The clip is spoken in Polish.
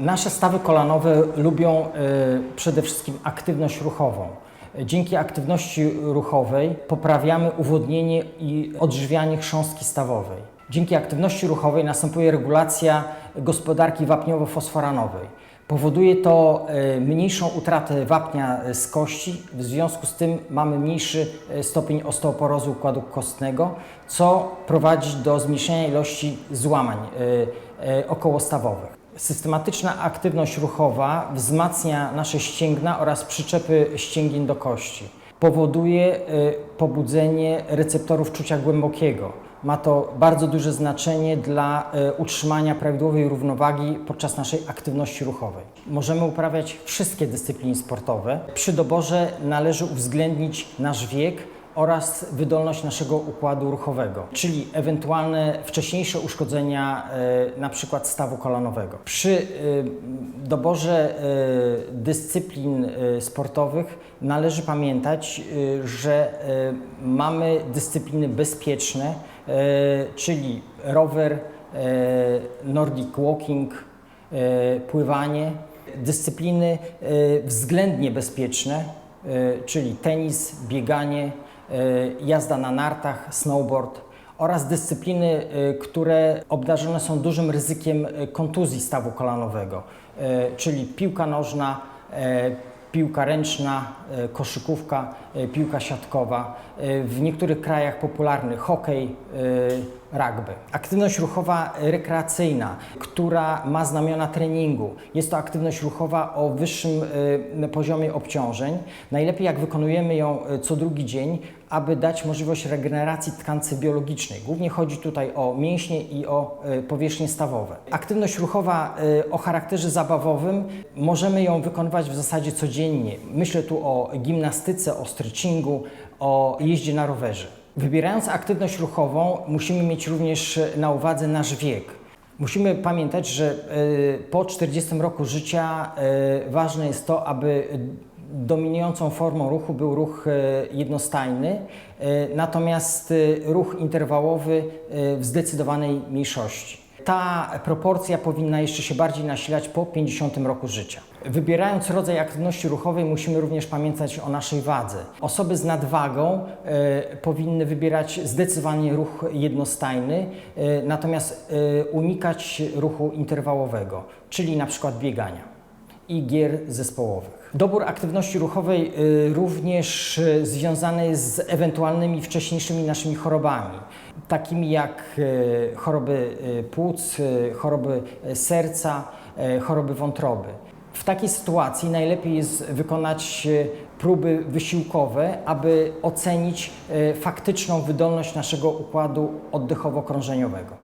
Nasze stawy kolanowe lubią y, przede wszystkim aktywność ruchową. Dzięki aktywności ruchowej poprawiamy uwodnienie i odżywianie chrząstki stawowej. Dzięki aktywności ruchowej następuje regulacja gospodarki wapniowo-fosforanowej. Powoduje to e, mniejszą utratę wapnia z kości, w związku z tym mamy mniejszy e, stopień osteoporozy układu kostnego, co prowadzi do zmniejszenia ilości złamań e, e, okołostawowych. Systematyczna aktywność ruchowa wzmacnia nasze ścięgna oraz przyczepy ścięgien do kości. Powoduje e, pobudzenie receptorów czucia głębokiego. Ma to bardzo duże znaczenie dla e, utrzymania prawidłowej równowagi podczas naszej aktywności ruchowej. Możemy uprawiać wszystkie dyscypliny sportowe. Przy doborze należy uwzględnić nasz wiek oraz wydolność naszego układu ruchowego, czyli ewentualne wcześniejsze uszkodzenia e, na przykład stawu kolanowego. Przy e, doborze e, dyscyplin sportowych należy pamiętać, że mamy dyscypliny bezpieczne, czyli rower, nordic walking, pływanie, dyscypliny względnie bezpieczne, czyli tenis, bieganie, jazda na nartach, snowboard oraz dyscypliny, e, które obdarzone są dużym ryzykiem e, kontuzji stawu kolanowego, e, czyli piłka nożna, e, piłka ręczna, e, koszykówka, e, piłka siatkowa. E, W niektórych krajach popularny hokej, e, rugby. Aktywność ruchowa rekreacyjna, która ma znamiona treningu. Jest to aktywność ruchowa o wyższym e, poziomie obciążeń. Najlepiej jak wykonujemy ją e, co drugi dzień, aby dać możliwość regeneracji tkancy biologicznej. Głównie chodzi tutaj o mięśnie i o e, powierzchnie stawowe. Aktywność ruchowa o charakterze zabawowym możemy ją wykonywać w zasadzie codziennie. Myślę tu o gimnastyce, o stretchingu, o jeździe na rowerze. Wybierając aktywność ruchową, musimy mieć również na uwadze nasz wiek. Musimy pamiętać, że e, po 40 roku życia e, ważne jest to, aby dominującą formą ruchu był ruch e, jednostajny, e, natomiast e, ruch interwałowy e, w zdecydowanej mniejszości. Ta proporcja powinna jeszcze się bardziej nasilać po 50 roku życia. Wybierając rodzaj aktywności ruchowej, musimy również pamiętać o naszej wadze. Osoby z nadwagą e, powinny wybierać zdecydowanie ruch jednostajny, e, natomiast e, unikać ruchu interwałowego, czyli na przykład biegania i gier zespołowych. Dobór aktywności ruchowej y, również y, związany jest z ewentualnymi wcześniejszymi naszymi chorobami, takimi jak y, choroby y, płuc, y, choroby serca, choroby wątroby. W takiej sytuacji najlepiej jest wykonać próby wysiłkowe, aby ocenić faktyczną wydolność naszego układu oddechowo-krążeniowego.